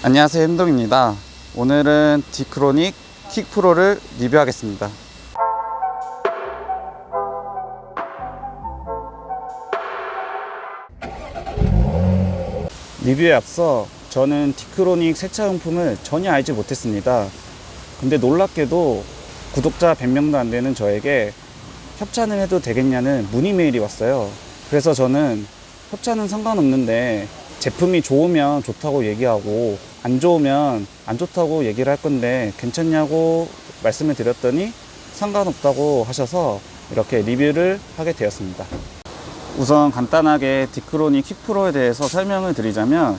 안녕하세요 힘동입니다. 오늘은 디크로닉 킥프로를 리뷰하겠습니다. 리뷰에 앞서 저는 디크로닉 세차용품을 전혀 알지 못했습니다. 근데 놀랍게도 구독자 100명도 안 되는 저에게 협찬을 해도 되겠냐는 문의 메일이 왔어요. 그래서 저는 협찬은 상관없는데 제품이 좋으면 좋다고 얘기하고 안 좋으면 안 좋다고 얘기를 할 건데 괜찮냐고 말씀을 드렸더니 상관없다고 하셔서 이렇게 리뷰를 하게 되었습니다. 우선 간단하게 디크로니 킥프로에 대해서 설명을 드리자면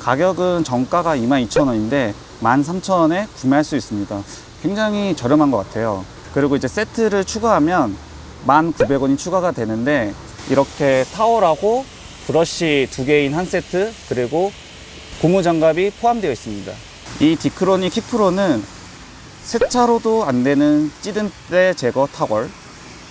가격은 정가가 22,000원인데 13,000원에 구매할 수 있습니다. 굉장히 저렴한 것 같아요. 그리고 이제 세트를 추가하면 1,900원이 추가가 되는데 이렇게 타월하고 브러쉬 두 개인 한 세트 그리고 고무 장갑이 포함되어 있습니다. 이 디크로니 킥프로는 세차로도 안 되는 찌든때 제거 타월,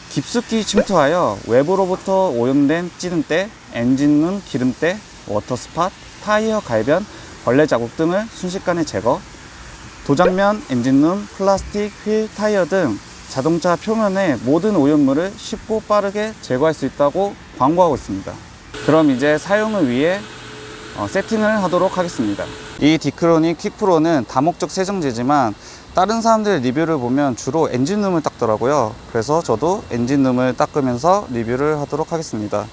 깊숙이 침투하여 외부로부터 오염된 찌든때, 엔진룸 기름때, 워터스팟, 타이어 갈변, 벌레 자국 등을 순식간에 제거, 도장면, 엔진룸, 플라스틱, 휠, 타이어 등 자동차 표면의 모든 오염물을 쉽고 빠르게 제거할 수 있다고 광고하고 있습니다. 그럼 이제 사용을 위해 어, 세팅을 하도록 하겠습니다. 이 디크로닉 퀵프로는 다목적 세정제지만 다른 사람들 리뷰를 보면 주로 엔진룸을 닦더라고요. 그래서 저도 엔진룸을 닦으면서 리뷰를 하도록 하겠습니다.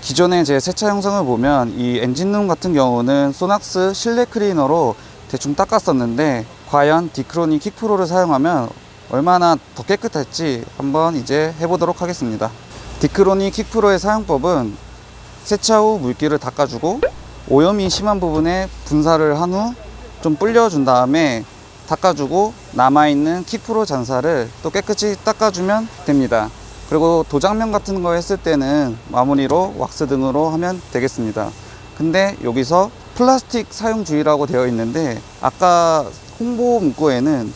기존에 제 세차 영상을 보면 이 엔진룸 같은 경우는 소낙스 실내 클리너로 대충 닦았었는데 과연 디크로닉 킥프로를 사용하면 얼마나 더 깨끗할지 한번 이제 해보도록 하겠습니다. 디크로닉 킥프로의 사용법은 세차 후 물기를 닦아주고 오염이 심한 부분에 분사를 한 후 좀 불려준 다음에 닦아주고 남아있는 킥프로 잔사를 또 깨끗이 닦아주면 됩니다. 그리고 도장면 같은 거 했을 때는 마무리로 왁스 등으로 하면 되겠습니다. 근데 여기서 플라스틱 사용 주의라고 되어 있는데 아까 홍보 문구에는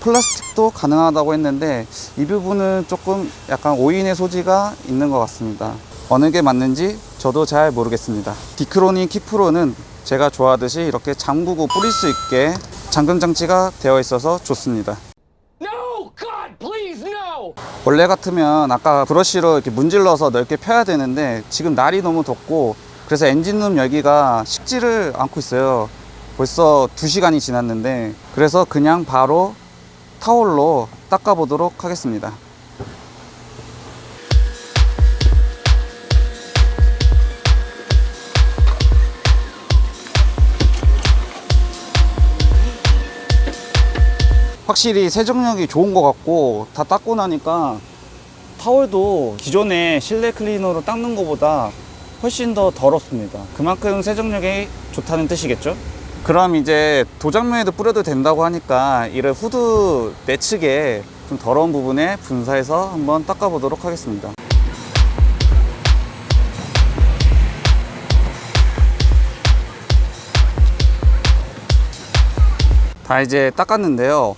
플라스틱도 가능하다고 했는데 이 부분은 조금 약간 오인의 소지가 있는 것 같습니다. 어느 게 맞는지 저도 잘 모르겠습니다. 디크로니 킥프로는 제가 좋아하듯이 이렇게 잠그고 뿌릴 수 있게 잠금 장치가 되어 있어서 좋습니다. No! God, please, no! 원래 같으면 아까 브러쉬로 이렇게 문질러서 넓게 펴야 되는데 지금 날이 너무 덥고 그래서 엔진룸 열기가 식지를 않고 있어요. 벌써 2시간이 지났는데 그래서 그냥 바로 타올로 닦아보도록 하겠습니다. 확실히 세정력이 좋은 것 같고 다 닦고 나니까 타월도 기존에 실내 클리너로 닦는 것보다 훨씬 더 더럽습니다. 그만큼 세정력이 좋다는 뜻이겠죠? 그럼 이제 도장면에도 뿌려도 된다고 하니까 이를 후드 내측에 좀 더러운 부분에 분사해서 한번 닦아보도록 하겠습니다. 다 이제 닦았는데요.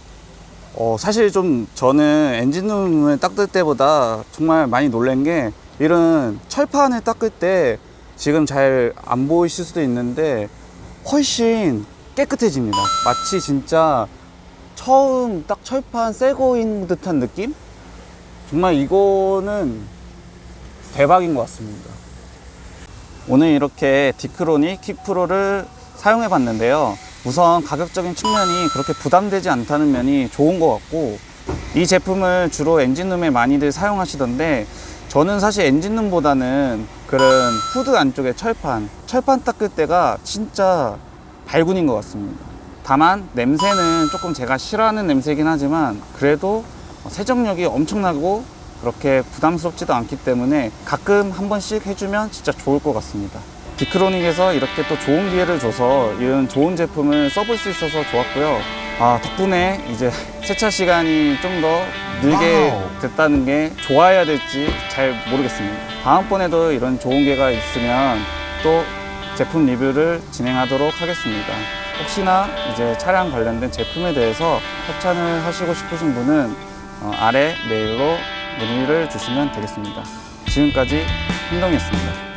어, 사실 좀 저는 엔진룸을 닦을 때보다 정말 많이 놀란 게 이런 철판을 닦을 때 지금 잘 안 보이실 수도 있는데 훨씬 깨끗해집니다. 마치 진짜 처음 딱 철판 새 거인 듯한 느낌? 정말 이거는 대박인 것 같습니다. 오늘 이렇게 디크로니 킥프로를 사용해 봤는데요. 우선 가격적인 측면이 그렇게 부담되지 않다는 면이 좋은 것 같고 이 제품을 주로 엔진룸에 많이들 사용하시던데 저는 사실 엔진룸보다는 그런 후드 안쪽에 철판, 철판 닦을 때가 진짜 발군인 것 같습니다. 다만 냄새는 조금 제가 싫어하는 냄새긴 하지만 그래도 세정력이 엄청나고 그렇게 부담스럽지도 않기 때문에 가끔 한 번씩 해주면 진짜 좋을 것 같습니다. 디크로닉에서 이렇게 또 좋은 기회를 줘서 이런 좋은 제품을 써볼 수 있어서 좋았고요. 아, 덕분에 이제 세차 시간이 좀 더 늘게 됐다는 게 좋아야 될지 잘 모르겠습니다. 다음번에도 이런 좋은 기회가 있으면 또 제품 리뷰를 진행하도록 하겠습니다. 혹시나 이제 차량 관련된 제품에 대해서 협찬을 하시고 싶으신 분은 어, 아래 메일로 문의를 주시면 되겠습니다. 지금까지 행동이었습니다.